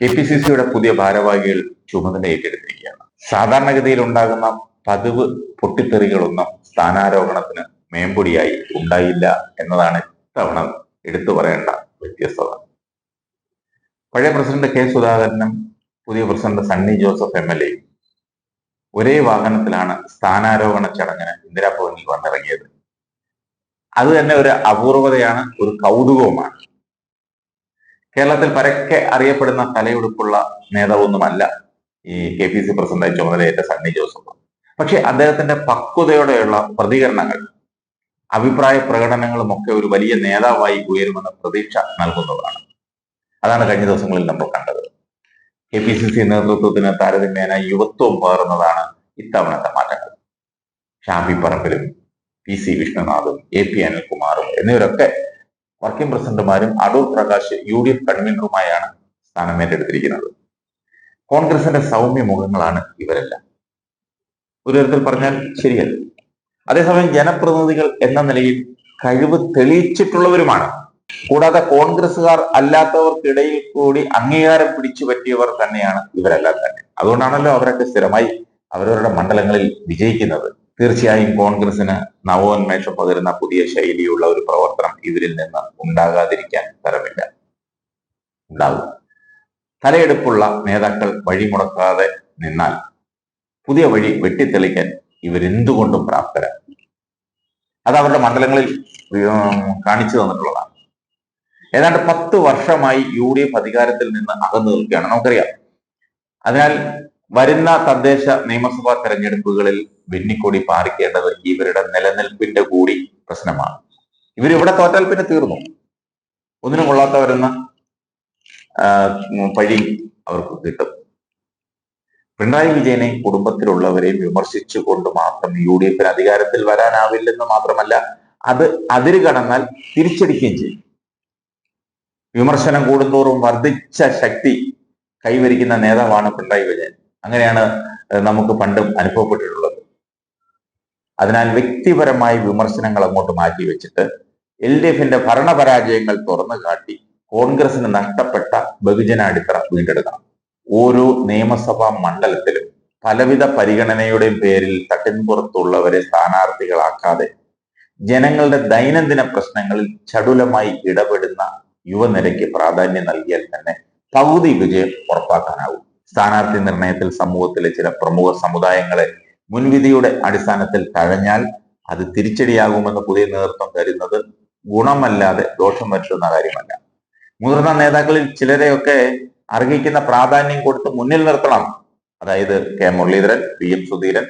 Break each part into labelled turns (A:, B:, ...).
A: K P C സിയുടെ പുതിയ ഭാരവാഹികൾ ചുമതല ഏറ്റെടുത്തിരിക്കുകയാണ്. സാധാരണഗതിയിൽ ഉണ്ടാകുന്ന പതിവ് പൊട്ടിത്തെറികളൊന്നും സ്ഥാനാരോഹണത്തിന് മേമ്പൊടിയായി ഉണ്ടായില്ല എന്നതാണ് ഇത്തവണ എടുത്തു പറയേണ്ട വ്യത്യസ്തത. പഴയ പ്രസിഡന്റ് കെ സുധാകരനും പുതിയ president Sunny Joseph M L എയും ഒരേ വാഹനത്തിലാണ് സ്ഥാനാരോഹണ ചടങ്ങിന് ഇന്ദിരാഭവനിൽ വന്നിറങ്ങിയത്. അത് തന്നെ ഒരു അപൂർവതയാണ് ഒരു കൗതുകവുമാണ്. കേരളത്തിൽ പരക്കെ അറിയപ്പെടുന്ന തലയെടുപ്പുള്ള നേതാവൊന്നുമല്ല ഈ കെ പി സി പ്രസിഡന്റായി ചുമതലയേറ്റ സണ്ണി ജോസഫ്. പക്ഷെ അദ്ദേഹത്തിന്റെ പക്വതയോടെയുള്ള പ്രതികരണങ്ങൾ അഭിപ്രായ പ്രകടനങ്ങളും ഒക്കെ ഒരു വലിയ നേതാവായി ഉയരുമെന്ന പ്രതീക്ഷ നൽകുന്നതാണ്. അതാണ് കഴിഞ്ഞ ദിവസങ്ങളിൽ നമ്മൾ കണ്ടത്. കെ പി സി സി നേതൃത്വത്തിന് താരതമ്യേന യുവത്വം പകർന്നതാണ് ഇത്തവണത്തെ മാറ്റങ്ങൾ. ഷാഫി പറമ്പിലും പി സി വിഷ്ണുനാഥും എ പി അനിൽകുമാറും എന്നിവരൊക്കെ working പ്രസിഡന്റുമാരും Adoor Prakash U D F കൺവീനറുമായാണ് സ്ഥാനം ഏറ്റെടുത്തിരിക്കുന്നത്. കോൺഗ്രസിന്റെ സൗമ്യ മുഖങ്ങളാണ് ഇവരെല്ലാം. ഒരു തരത്തിൽ പറഞ്ഞാൽ ശരിയല്ല. അതേസമയം ജനപ്രതിനിധികൾ എന്ന നിലയിൽ കഴിവ് തെളിയിച്ചിട്ടുള്ളവരുമാണ്. കൂടാതെ കോൺഗ്രസുകാർ അല്ലാത്തവർക്കിടയിൽ കൂടി അംഗീകാരം പിടിച്ചു പറ്റിയവർ തന്നെയാണ് ഇവരെല്ലാം തന്നെ. അതുകൊണ്ടാണല്ലോ അവരൊക്കെ സ്ഥിരമായി അവരവരുടെ മണ്ഡലങ്ങളിൽ വിജയിക്കുന്നത്. തീർച്ചയായും കോൺഗ്രസിന് നവോന്മേഷം പകരുന്ന പുതിയ ശൈലിയുള്ള ഒരു പ്രവർത്തനം ഇവരിൽ നിന്ന് ഉണ്ടാകാതിരിക്കാൻ തരമില്ല. ഉണ്ടാകും. തലയെടുപ്പുള്ള നേതാക്കൾ വഴിമുടക്കാതെ നിന്നാൽ പുതിയ വഴി വെട്ടിത്തെളിക്കാൻ ഇവരെന്തുകൊണ്ടും പ്രാപ്തരാണ്? അത് അവരുടെ മണ്ഡലങ്ങളിൽ കാണിച്ചു തന്നിട്ടുള്ളതാണ്. ഏതാണ്ട് പത്ത് വർഷമായി യു ഡി എഫ് അധികാരത്തിൽ നിന്ന് അകന്നു നിൽക്കുകയാണ്. നമുക്കറിയാം. അതിനാൽ വരുന്ന തദ്ദേശ നിയമസഭാ തെരഞ്ഞെടുപ്പുകളിൽ വെന്നിക്കൊടി പാറിക്കേണ്ടത് ഇവരുടെ നിലനിൽപ്പിന്റെ കൂടി പ്രശ്നമാണ്. ഇവരിവിടെ തോറ്റാൽ പിന്നെ തീർന്നു. ഒന്നിനും കൊള്ളാത്തവരെന്ന പഴി അവർക്ക് കിട്ടും. പിണറായി വിജയനെയും കുടുംബത്തിലുള്ളവരെയും വിമർശിച്ചുകൊണ്ട് മാത്രം യു ഡി എഫിന് അധികാരത്തിൽ വരാനാവില്ലെന്ന് മാത്രമല്ല അത് അതിര് കടന്നാൽ തിരിച്ചടിക്കുകയും ചെയ്യും. വിമർശനം കൂടുന്തോറും വർദ്ധിച്ച ശക്തി കൈവരിക്കുന്ന നേതാവാണ് പിണറായി വിജയൻ. അങ്ങനെയാണ് നമുക്ക് പണ്ടും അനുഭവപ്പെട്ടിട്ടുള്ളത്. അതിനാൽ വ്യക്തിപരമായ വിമർശനങ്ങൾ അങ്ങോട്ട് മാറ്റി വെച്ചിട്ട് എൽ ഡി എഫിന്റെ ഭരണപരാജയങ്ങൾ തുറന്നു കാട്ടി കോൺഗ്രസിന് നഷ്ടപ്പെട്ട ബഹുജന അടിത്തറ വീണ്ടെടുക്കണം. ഓരോ നിയമസഭാ മണ്ഡലത്തിലും പലവിധ പരിഗണനയുടെയും പേരിൽ തട്ടിൻപുറത്തുള്ളവരെ സ്ഥാനാർത്ഥികളാക്കാതെ ജനങ്ങളുടെ ദൈനംദിന പ്രശ്നങ്ങളിൽ ചടുലമായി ഇടപെടുന്ന യുവനിരയ്ക്ക് പ്രാധാന്യം നൽകിയാൽ തന്നെ പകുതി വിജയം ഉറപ്പാക്കാനാവും. സ്ഥാനാർത്ഥി നിർണയത്തിൽ സമൂഹത്തിലെ ചില പ്രമുഖ സമുദായങ്ങളെ മുൻവിധിയുടെ അടിസ്ഥാനത്തിൽ തഴഞ്ഞാൽ അത് തിരിച്ചടിയാകുമെന്ന് പുതിയ നേതൃത്വം കരുതുന്നത് ഗുണമല്ലാതെ ദോഷം വരുത്തുന്ന കാര്യമല്ല. മുതിർന്ന നേതാക്കളിൽ ചിലരെയൊക്കെ അർഹിക്കുന്ന പ്രാധാന്യം കൊടുത്ത് മുന്നിൽ നിർത്തണം. അതായത് K Muraleedharan P M Sudheeran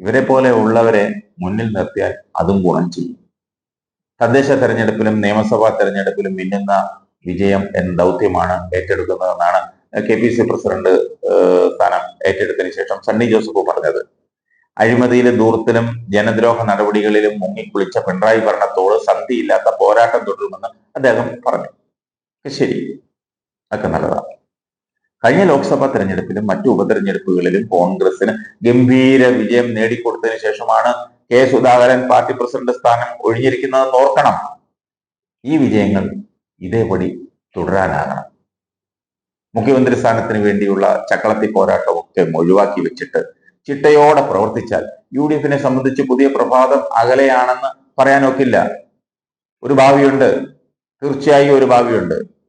A: ഇവരെ പോലെ ഉള്ളവരെ മുന്നിൽ നിർത്തിയാൽ അതും ഗുണം ചെയ്യും. തദ്ദേശ തെരഞ്ഞെടുപ്പിലും നിയമസഭാ തെരഞ്ഞെടുപ്പിലും മിന്നുന്ന വിജയം എന്ന ദൗത്യമാണ് ഏറ്റെടുക്കുന്നതെന്നാണ് കെ പി സി പ്രസിഡന്റ് സ്ഥാനം ഏറ്റെടുത്തതിന് ശേഷം സണ്ണി ജോസഫ് പറഞ്ഞത് അഴിമതിയിലും ദൂർത്തിലും ജനദ്രോഹ നടപടികളിലും മുങ്ങിക്കുളിച്ച പിണറായി ഭരണത്തോട് സന്ധിയില്ലാത്ത പോരാട്ടം തുടരുമെന്ന് അദ്ദേഹം പറഞ്ഞു. ശരി. ഒക്കെ നല്ലതാണ്. കഴിഞ്ഞ ലോക്സഭാ തെരഞ്ഞെടുപ്പിലും മറ്റു ഉപതെരഞ്ഞെടുപ്പുകളിലും കോൺഗ്രസിന് ഗംഭീര വിജയം നേടിക്കൊടുത്തതിന് ശേഷമാണ് കെ സുധാകരൻ പാർട്ടി പ്രസിഡന്റ് സ്ഥാനം ഒഴിഞ്ഞിരിക്കുന്നതെന്ന് ഓർക്കണം. ഈ വിജയങ്ങൾ ഇതേപടി തുടരാനാകണം. മുഖ്യമന്ത്രി സ്ഥാനത്തിന് വേണ്ടിയുള്ള ചക്കളത്തി പോരാട്ടമൊക്കെ ഒഴിവാക്കി വെച്ചിട്ട് ചിട്ടയോടെ പ്രവർത്തിച്ചാൽ യു ഡി എഫിനെ സംബന്ധിച്ച് പുതിയ പ്രഭാതം അകലെയാണെന്ന് പറയാനൊക്കില്ല. ഒരു ഭാവിയുണ്ട്. തീർച്ചയായും ഒരു ഭാവിയുണ്ട്.